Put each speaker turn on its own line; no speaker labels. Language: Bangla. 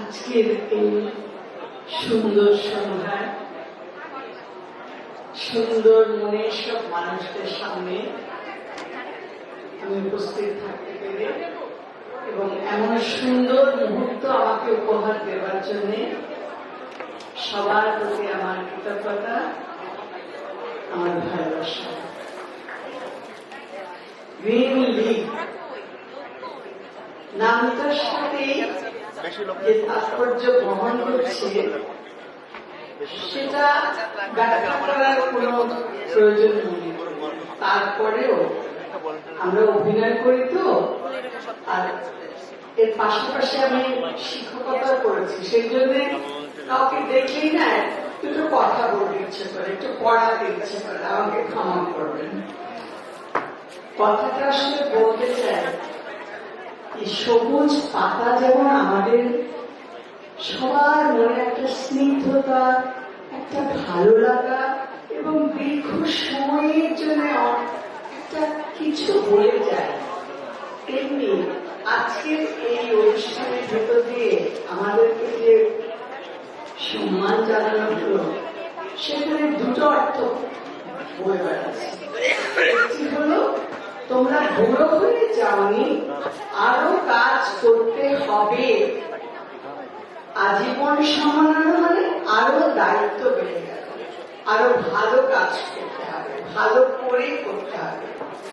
আজকের এই সুন্দর সন্ধ্যায়, সুন্দর মনে সব মানুষদের সামনে আমি উপস্থিত থাকতে পেরে এবং এমন সুন্দর মুহূর্ত আমাকে উপহার দেওয়ার জন্য সবার প্রতি আমার কৃতজ্ঞতা, আমার ভালোবাসা। গ্রিন লিগ নামটার সাথে তারপরেও আমরা অভিনয় করি তো, আর এর পাশাপাশি আমি শিক্ষকতা করেছি সেই জন্য কাউকে দেখলেই না দুটো কথা বলতে ইচ্ছে করে, একটু পড়াতে ইচ্ছে করে, আমাকে ক্ষমা করবেন। কথাটা আসলে বলতে চাই সবুজ পাতা যেমন আমাদের সবার মনে একটা স্নিগ্ধতা, একটা ভালো লাগা এবং দীর্ঘ সময়ের জন্য একটা কিছু হয়ে যায়। তেমনি আজকের এই অনুষ্ঠানের ভেতর দিয়ে আমাদেরকে যে সম্মান জানানো হলো, সেখানে দুটো অর্থ বয়ে বেড়াচ্ছে একটি হলো, তোমরা বুড়ো হয়ে যাওনি আরও কাজ করতে হবে আজীবন সম্মান মানে আরও দায়িত্ব বেড়ে গেল আরও ভালো কাজ করতে